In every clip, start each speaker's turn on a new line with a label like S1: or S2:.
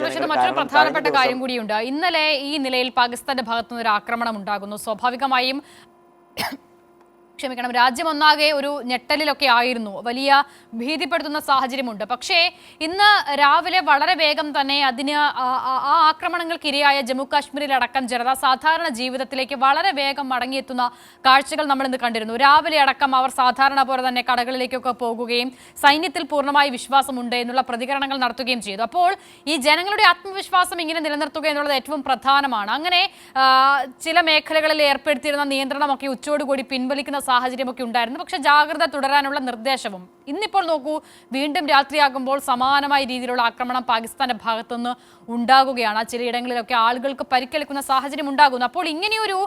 S1: സൂചനകൾ
S2: മറ്റൊരു പ്രധാനപ്പെട്ട കാര്യം കൂടിയുണ്ട്. ഇന്നലെ ഈ നിലയിൽ പാകിസ്ഥാന്റെ ഭാഗത്തുനിന്ന് ഒരു ആക്രമണം ഉണ്ടാകുന്നു. സ്വാഭാവികമായും ക്ഷമിക്കണം രാജ്യമൊന്നാകെ ഒരു ഞെട്ടലിലൊക്കെ ആയിരുന്നു. വലിയ ഭീതിപ്പെടുത്തുന്ന സാഹചര്യമുണ്ട്. പക്ഷേ ഇന്ന് രാവിലെ വളരെ വേഗം തന്നെ അതിന് ആ- ആക്രമണങ്ങൾക്കിരയായ ജമ്മു കാശ്മീരിലടക്കം ജനത സാധാരണ ജീവിതത്തിലേക്ക് വളരെ വേഗം മടങ്ങിയെത്തുന്ന കാഴ്ചകൾ നമ്മൾ ഇന്ന് കണ്ടിരുന്നു. രാവിലെ അടക്കം അവർ സാധാരണ പോലെ തന്നെ കടകളിലേക്കൊക്കെ പോകുകയും സൈന്യത്തിൽ പൂർണമായി വിശ്വാസമുണ്ട് എന്നുള്ള പ്രതികരണങ്ങൾ നടത്തുകയും ചെയ്തു. അപ്പോൾ ഈ ജനങ്ങളുടെ ആത്മവിശ്വാസം ഇങ്ങനെ നിലനിർത്തുക എന്നുള്ളത് ഏറ്റവും പ്രധാനമാണ്. അങ്ങനെ ചില മേഖലകളിൽ ഏർപ്പെടുത്തിയിരുന്ന നിയന്ത്രണമൊക്കെ ഉച്ചയോടുകൂടി പിൻവലിക്കുന്ന സാഹചര്യമൊക്കെ ഉണ്ടായിരുന്നു. പക്ഷെ ജാഗ്രത തുടരാനുള്ള നിർദ്ദേശവും ഇന്നിപ്പോൾ നോക്കൂ വീണ്ടും രാത്രിയാകുമ്പോൾ സമാനമായ രീതിയിലുള്ള ആക്രമണം പാകിസ്ഥാന്റെ ഭാഗത്തുനിന്ന് ഉണ്ടാകുകയാണ്. ചിലയിടങ്ങളിലൊക്കെ ആളുകൾക്ക് പരിക്കേൽക്കുന്ന സാഹചര്യം ഉണ്ടാകുന്നു. അപ്പോൾ ഇങ്ങനെയൊരു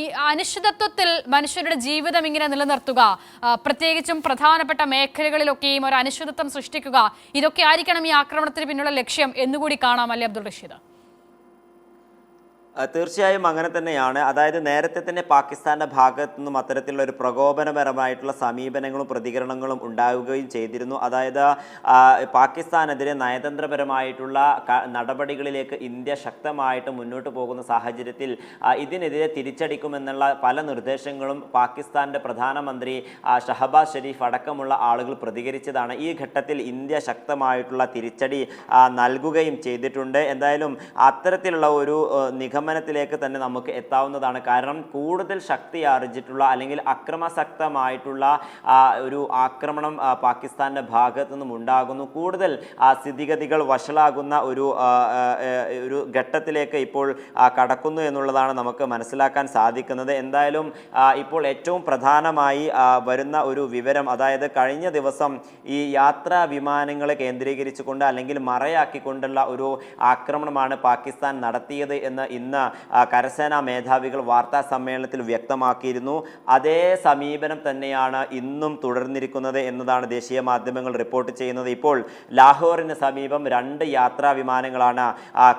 S2: ഈ അനിശ്ചിതത്വത്തിൽ മനുഷ്യരുടെ ജീവിതം ഇങ്ങനെ നിലനിർത്തുക പ്രത്യേകിച്ചും പ്രധാനപ്പെട്ട മേഖലകളിലൊക്കെയും ഒരു അനിശ്ചിതത്വം സൃഷ്ടിക്കുക ഇതൊക്കെ ആയിരിക്കണം ഈ ആക്രമണത്തിന് പിന്നുള്ള ലക്ഷ്യം എന്നുകൂടി കാണാം. അല്ലേ അബ്ദുൾ റഷീദ്?
S1: തീർച്ചയായും അങ്ങനെ തന്നെയാണ്. അതായത് നേരത്തെ തന്നെ പാകിസ്ഥാന്റെ ഭാഗത്തു നിന്നും അത്തരത്തിലുള്ള ഒരു പ്രകോപനപരമായിട്ടുള്ള സമീപനങ്ങളും പ്രതികരണങ്ങളും ഉണ്ടാവുകയും ചെയ്തിരുന്നു. അതായത് പാകിസ്ഥാനെതിരെ നയതന്ത്രപരമായിട്ടുള്ള നടപടികളിലേക്ക് ഇന്ത്യ ശക്തമായിട്ട് മുന്നോട്ട് പോകുന്ന സാഹചര്യത്തിൽ ഇതിനെതിരെ തിരിച്ചടിക്കുമെന്നുള്ള പല നിർദ്ദേശങ്ങളും പാകിസ്ഥാന്റെ പ്രധാനമന്ത്രി ഷഹബാസ് ഷെരീഫ് അടക്കമുള്ള ആളുകൾ പ്രതികരിച്ചതാണ്. ഈ ഘട്ടത്തിൽ ഇന്ത്യ ശക്തമായിട്ടുള്ള തിരിച്ചടി നൽകുകയും ചെയ്തിട്ടുണ്ട്. എന്തായാലും അത്തരത്തിലുള്ള ഒരു ഏഹ്, നിഗമനത്തിലേക്ക് തന്നെ നമുക്ക് എത്താവുന്നതാണ്. കാരണം കൂടുതൽ ശക്തി ആർജിച്ചിട്ടുള്ള അല്ലെങ്കിൽ അക്രമാസക്തമായിട്ടുള്ള ഒരു ആക്രമണം പാകിസ്ഥാന്റെ ഭാഗത്തു നിന്നും ഉണ്ടാകുന്നു. കൂടുതൽ സ്ഥിതിഗതികൾ വഷളാകുന്ന ഒരു ഒരു ഘട്ടത്തിലേക്ക് ഇപ്പോൾ കടക്കുന്നു എന്നുള്ളതാണ് നമുക്ക് മനസ്സിലാക്കാൻ സാധിക്കുന്നത്. എന്തായാലും ഇപ്പോൾ ഏറ്റവും പ്രധാനമായി വരുന്ന ഒരു വിവരം അതായത് കഴിഞ്ഞ ദിവസം ഈ യാത്രാ വിമാനങ്ങളെ കേന്ദ്രീകരിച്ചുകൊണ്ട് അല്ലെങ്കിൽ മറയാക്കിക്കൊണ്ടുള്ള ഒരു ആക്രമണമാണ് പാകിസ്ഥാൻ നടത്തിയത് എന്ന് ഇന്ന് ആ, കരസേനാ മേധാവികൾ വാർത്താ സമ്മേളനത്തിൽ വ്യക്തമാക്കിയിരുന്നു. അതേ സമീപനം തന്നെയാണ് ഇന്നും തുടർന്നിരിക്കുന്നത് എന്നതാണ് ദേശീയ മാധ്യമങ്ങൾ റിപ്പോർട്ട് ചെയ്യുന്നത്. ഇപ്പോൾ ലാഹോറിന് സമീപം രണ്ട് യാത്രാ വിമാനങ്ങളാണ്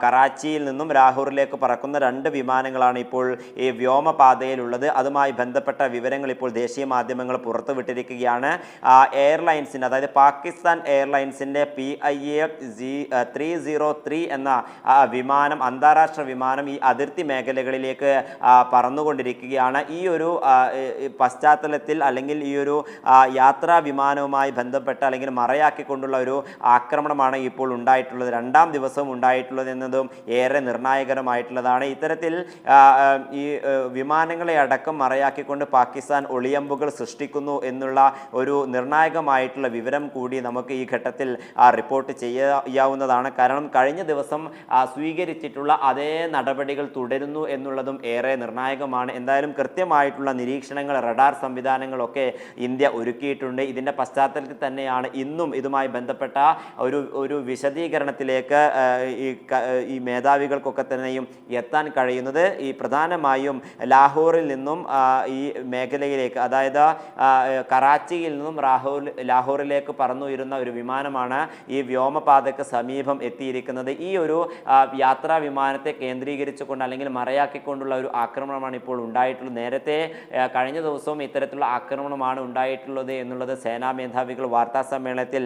S1: കറാച്ചിയിൽ നിന്നും ലാഹോറിലേക്ക് പറക്കുന്ന രണ്ട് വിമാനങ്ങളാണ് ഇപ്പോൾ ഈ വ്യോമപാതയിലുള്ളത്. അതുമായി ബന്ധപ്പെട്ട വിവരങ്ങൾ ഇപ്പോൾ ദേശീയ മാധ്യമങ്ങൾ പുറത്തുവിട്ടിരിക്കുകയാണ്. എയർലൈൻസിന് അതായത് Pakistan എയർലൈൻസിന്റെ P I A G three zero three എന്ന വിമാനം അന്താരാഷ്ട്ര വിമാനം ഈ അതിർത്തി മേഖലകളിലേക്ക് പറന്നുകൊണ്ടിരിക്കുകയാണ്. ഈ ഒരു പശ്ചാത്തലത്തിൽ അല്ലെങ്കിൽ ഈ ഒരു യാത്രാ വിമാനവുമായി ബന്ധപ്പെട്ട അല്ലെങ്കിൽ മറയാക്കിക്കൊണ്ടുള്ള ഒരു ആക്രമണമാണ് ഇപ്പോൾ ഉണ്ടായിട്ടുള്ളത്. രണ്ടാം ദിവസം ഉണ്ടായിട്ടുള്ളത് എന്നതും ഏറെ നിർണായകരമായിട്ടുള്ളതാണ്. ഇത്തരത്തിൽ ഈ വിമാനങ്ങളെ അടക്കം മറയാക്കിക്കൊണ്ട് പാകിസ്ഥാൻ ഒളിയമ്പുകൾ സൃഷ്ടിക്കുന്നു എന്നുള്ള ഒരു നിർണായകമായിട്ടുള്ള വിവരം കൂടി നമുക്ക് ഈ ഘട്ടത്തിൽ റിപ്പോർട്ട് ചെയ്യാവുന്നതാണ്. കാരണം കഴിഞ്ഞ ദിവസം സ്വീകരിച്ചിട്ടുള്ള അതേ നടപടികൾ തുടരുന്നു എന്നുള്ളതും ഏറെ നിർണായകമാണ്. എന്തായാലും കൃത്യമായിട്ടുള്ള നിരീക്ഷണങ്ങൾ റഡാർ സംവിധാനങ്ങളൊക്കെ ഇന്ത്യ ഒരുക്കിയിട്ടുണ്ട്. ഇതിന്റെ പശ്ചാത്തലത്തിൽ തന്നെയാണ് ഇന്നും ഇതുമായി ബന്ധപ്പെട്ട ഒരു ഒരു വിശദീകരണത്തിലേക്ക് ഈ മേധാവികൾക്കൊക്കെ തന്നെയും എത്താൻ കഴിയുന്നത്. ഈ പ്രധാനമായും ലാഹോറിൽ നിന്നും ഈ മേഖലയിലേക്ക് അതായത് കറാച്ചിയിൽ നിന്നും റാഹോർ ലാഹോറിലേക്ക് പറന്നുയരുന്ന ഒരു വിമാനമാണ് ഈ വ്യോമപാതയ്ക്ക് സമീപം എത്തിയിരിക്കുന്നത്. ഈ ഒരു യാത്രാ വിമാനത്തെ കേന്ദ്രീകരിച്ചുകൊണ്ട് അല്ലെങ്കിൽ മറയാക്കിക്കൊണ്ടുള്ള ഒരു ആക്രമണമാണ് ഇപ്പോൾ ഉണ്ടായിട്ടുള്ളത്. നേരത്തെ കഴിഞ്ഞ ദിവസവും ഇത്തരത്തിലുള്ള ആക്രമണമാണ് ഉണ്ടായിട്ടുള്ളത് എന്നുള്ളത് സേനാ മേധാവികൾ വാർത്താ സമ്മേളനത്തിൽ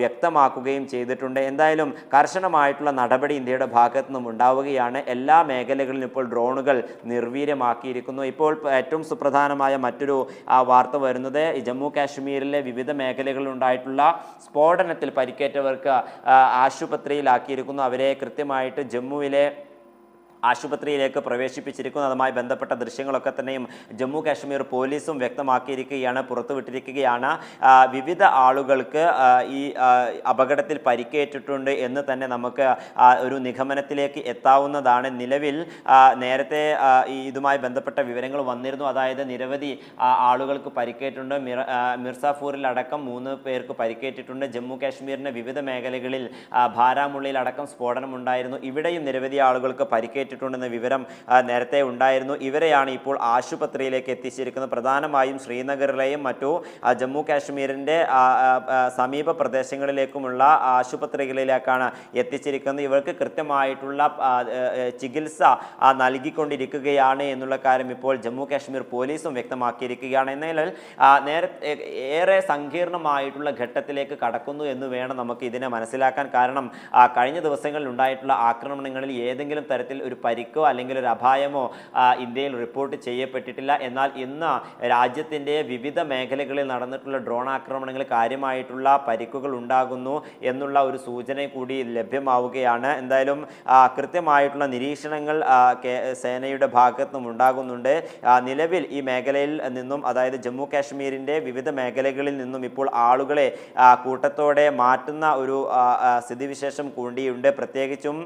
S1: വ്യക്തമാക്കുകയും ചെയ്തിട്ടുണ്ട്. എന്തായാലും കർശനമായിട്ടുള്ള നടപടി ഇന്ത്യയുടെ ഭാഗത്തു നിന്നും ഉണ്ടാവുകയാണ്. എല്ലാ മേഖലകളിലും ഇപ്പോൾ ഡ്രോണുകൾ നിർവീര്യമാക്കിയിരിക്കുന്നു. ഇപ്പോൾ ഏറ്റവും സുപ്രധാനമായ മറ്റൊരു വാർത്ത വരുന്നത് ജമ്മു കാശ്മീരിലെ വിവിധ മേഖലകളിൽ ഉണ്ടായിട്ടുള്ള സ്ഫോടനത്തിൽ പരിക്കേറ്റവർക്ക് ആശുപത്രിയിലാക്കിയിരിക്കുന്നു. അവരെ കൃത്യമായിട്ട് ജമ്മുവിലെ ആശുപത്രിയിലേക്ക് പ്രവേശിപ്പിച്ചിരിക്കുന്നു. അതുമായി ബന്ധപ്പെട്ട ദൃശ്യങ്ങളൊക്കെ തന്നെയും ജമ്മു കാശ്മീർ പോലീസും വ്യക്തമാക്കിയിരിക്കുകയാണ് പുറത്തുവിട്ടിരിക്കുകയാണ്. വിവിധ ആളുകൾക്ക് ഈ അപകടത്തിൽ പരിക്കേറ്റിട്ടുണ്ട് എന്ന് തന്നെ നമുക്ക് ഒരു നിഗമനത്തിലേക്ക് എത്താവുന്നതാണ്. നിലവിൽ നേരത്തെ ഇതുമായി ബന്ധപ്പെട്ട വിവരങ്ങൾ വന്നിരുന്നു. അതായത് നിരവധി ആളുകൾക്ക് പരിക്കേറ്റുണ്ട് മിർ അടക്കം മൂന്ന് പേർക്ക് പരിക്കേറ്റിട്ടുണ്ട്. ജമ്മു കാശ്മീരിന്റെ വിവിധ മേഖലകളിൽ ഭാരാമുള്ളിയിലടക്കം സ്ഫോടനമുണ്ടായിരുന്നു. ഇവിടെയും നിരവധി ആളുകൾക്ക് പരിക്കേറ്റിട്ടുണ്ട് പരിക്കേറ്റിട്ടുണ്ടെന്ന വിവരം നേരത്തെ ഉണ്ടായിരുന്നു. ഇവരെയാണ് ഇപ്പോൾ ആശുപത്രിയിലേക്ക് എത്തിച്ചിരിക്കുന്നത്. പ്രധാനമായും ശ്രീനഗറിലെയും മറ്റു ജമ്മു കാശ്മീരിന്റെ സമീപ പ്രദേശങ്ങളിലേക്കുമുള്ള ആശുപത്രികളിലേക്കാണ് എത്തിച്ചിരിക്കുന്നത്. ഇവർക്ക് കൃത്യമായിട്ടുള്ള ചികിത്സ നൽകിക്കൊണ്ടിരിക്കുകയാണ് എന്നുള്ള കാര്യം ഇപ്പോൾ ജമ്മു കാശ്മീർ പോലീസും വ്യക്തമാക്കിയിരിക്കുകയാണ്. എന്നാൽ നേരെ ഏറെ സങ്കീർണമായിട്ടുള്ള ഘട്ടത്തിലേക്ക് കടക്കുന്നു എന്ന് വേണം നമുക്ക് ഇതിനെ മനസ്സിലാക്കാൻ. കാരണം കഴിഞ്ഞ ദിവസങ്ങളിൽ ഉണ്ടായിട്ടുള്ള ആക്രമണങ്ങളിൽ ഏതെങ്കിലും തരത്തിൽ ഒരു പരിക്കോ അല്ലെങ്കിൽ ഒരു അപായമോ ഇന്ത്യയിൽ റിപ്പോർട്ട് ചെയ്യപ്പെട്ടിട്ടില്ല. എന്നാൽ ഇന്ന് രാജ്യത്തിന്റെ വിവിധ മേഖലകളിൽ നടന്നിട്ടുള്ള ഡ്രോൺ ആക്രമണങ്ങൾ കാര്യമായിട്ടുള്ള പരിക്കുകൾ ഉണ്ടാകുന്നു എന്നുള്ള ഒരു സൂചന കൂടി ലഭ്യമാവുകയാണ്. എന്തായാലും കൃത്യമായിട്ടുള്ള നിരീക്ഷണങ്ങൾ സേനയുടെ ഭാഗത്തു നിന്നും ഉണ്ടാകുന്നുണ്ട് നിലവിൽ ഈ മേഖലയിൽ നിന്നും അതായത് ജമ്മു കാശ്മീരിന്റെ വിവിധ മേഖലകളിൽ നിന്നും ഇപ്പോൾ ആളുകളെ കൂട്ടത്തോടെ മാറ്റുന്ന ഒരു സ്ഥിതിവിശേഷം കൂടിയുണ്ട്. പ്രത്യേകിച്ചും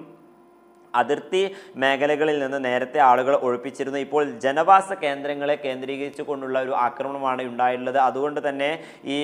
S1: അതിർത്തി മേഖലകളിൽ നിന്ന് നേരത്തെ ആളുകൾ ഒഴിപ്പിച്ചിരുന്നു. ഇപ്പോൾ ജനവാസ കേന്ദ്രങ്ങളെ കേന്ദ്രീകരിച്ചു കൊണ്ടുള്ള ഒരു ആക്രമണമാണ് ഉണ്ടായിട്ടുള്ളത്. അതുകൊണ്ട് തന്നെ ഈ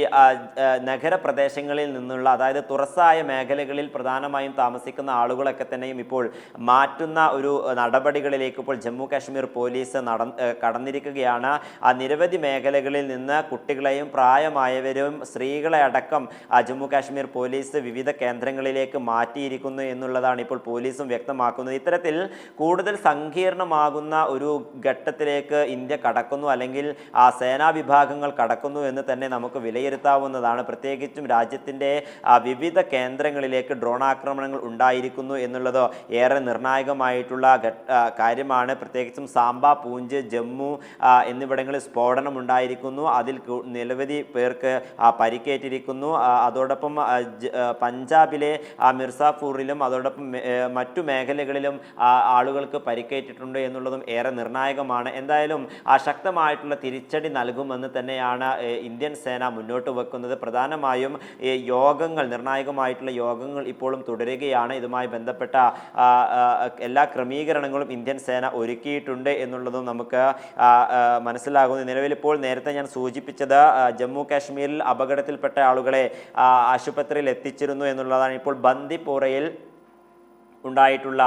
S1: നഗരപ്രദേശങ്ങളിൽ നിന്നുള്ള അതായത് തുറസ്സായ മേഖലകളിൽ പ്രധാനമായും താമസിക്കുന്ന ആളുകളൊക്കെ തന്നെയും ഇപ്പോൾ മാറ്റുന്ന ഒരു നടപടികളിലേക്ക് ഇപ്പോൾ ജമ്മു കാശ്മീർ പോലീസ് നട കടന്നിരിക്കുകയാണ്. ആ നിരവധി മേഖലകളിൽ നിന്ന് കുട്ടികളെയും പ്രായമായവരും സ്ത്രീകളെ അടക്കം ജമ്മു കാശ്മീർ പോലീസ് വിവിധ കേന്ദ്രങ്ങളിലേക്ക് മാറ്റിയിരിക്കുന്നു എന്നുള്ളതാണ് ഇപ്പോൾ പോലീസും വ്യക്തമാക്കുന്നത്. ഇത്തരത്തിൽ കൂടുതൽ സങ്കീർണമാകുന്ന ഒരു ഘട്ടത്തിലേക്ക് ഇന്ത്യ കടക്കുന്നു. അല്ലെങ്കിൽ ആ സേനാ വിഭാഗങ്ങൾ കടക്കുന്നു എന്ന് തന്നെ നമുക്ക് വിലയിരുത്താവുന്നതാണ്. പ്രത്യേകിച്ചും രാജ്യത്തിന്റെ വിവിധ കേന്ദ്രങ്ങളിലേക്ക് ഡ്രോൺ ആക്രമണങ്ങൾ ഉണ്ടായിരിക്കുന്നു എന്നുള്ളത് ഏറെ നിർണായകമായിട്ടുള്ള കാര്യമാണ്. പ്രത്യേകിച്ചും സാംബ പൂഞ്ച് ജമ്മു എന്നിവിടങ്ങളിൽ സ്ഫോടനം ഉണ്ടായിരിക്കുന്നു. അതിൽ നിരവധി പേർക്ക് പരിക്കേറ്റിരിക്കുന്നു. അതോടൊപ്പം പഞ്ചാബിലെ മിർസാപൂറിലും അതോടൊപ്പം മറ്റു മറ്റു മേഖലകളിലും ആളുകൾക്ക് പരിക്കേറ്റിട്ടുണ്ട് എന്നുള്ളതും ഏറെ നിർണായകമാണ്. എന്തായാലും ആ ശക്തമായിട്ടുള്ള തിരിച്ചടി നൽകുമെന്ന് തന്നെയാണ് ഇന്ത്യൻ സേന മുന്നോട്ട് വെക്കുന്നത്. പ്രധാനമായും യോഗങ്ങൾ നിർണായകമായിട്ടുള്ള യോഗങ്ങൾ ഇപ്പോഴും തുടരുകയാണ്. ഇതുമായി ബന്ധപ്പെട്ട എല്ലാ ക്രമീകരണങ്ങളും ഇന്ത്യൻ സേന ഒരുക്കിയിട്ടുണ്ട് എന്നുള്ളതും നമുക്ക് മനസ്സിലാകുന്നു. നിലവിലിപ്പോൾ നേരത്തെ ഞാൻ സൂചിപ്പിച്ചത് ജമ്മു കാശ്മീരിൽ അപകടത്തിൽപ്പെട്ട ആളുകളെ ആശുപത്രിയിൽ എത്തിച്ചിരുന്നു എന്നുള്ളതാണ്. ഇപ്പോൾ ബന്ദിപ്പോറയിൽ ഉണ്ടായിട്ടുള്ള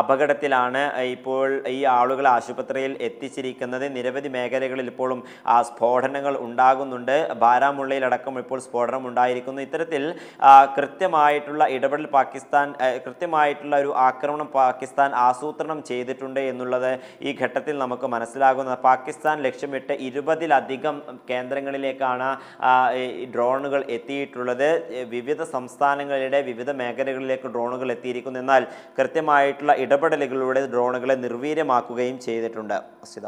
S1: അപകടത്തിലാണ് ഇപ്പോൾ ഈ ആളുകൾ ആശുപത്രിയിൽ എത്തിച്ചിരിക്കുന്നത്. നിരവധി മേഖലകളിൽ ഇപ്പോഴും ആ, സ്ഫോടനങ്ങൾ ഉണ്ടാകുന്നുണ്ട്. ബാരാമുള്ളയിലടക്കം ഇപ്പോൾ സ്ഫോടനം ഉണ്ടായിരിക്കുന്നു. ഇത്തരത്തിൽ കൃത്യമായിട്ടുള്ള ഇടപെടൽ പാകിസ്ഥാൻ കൃത്യമായിട്ടുള്ള ഒരു ആക്രമണം പാകിസ്ഥാൻ ആസൂത്രണം ചെയ്തിട്ടുണ്ട് എന്നുള്ളത് ഈ ഘട്ടത്തിൽ നമുക്ക് മനസ്സിലാകുന്നത്. പാകിസ്ഥാൻ ലക്ഷ്യമിട്ട് ഇരുപതിലധികം കേന്ദ്രങ്ങളിലേക്കാണ് ഡ്രോണുകൾ എത്തിയിട്ടുള്ളത്. വിവിധ സംസ്ഥാനങ്ങളുടെ വിവിധ മേഖലകളിലേക്ക് ഡ്രോണുകൾ എത്തിയിരിക്കുന്നു. എന്നാൽ കൃത്യമായിട്ടുള്ള ഇടപെടലുകളിലൂടെ ഡ്രോണുകളെ നിർവീര്യമാക്കുകയും ചെയ്തിട്ടുണ്ട് അസിത.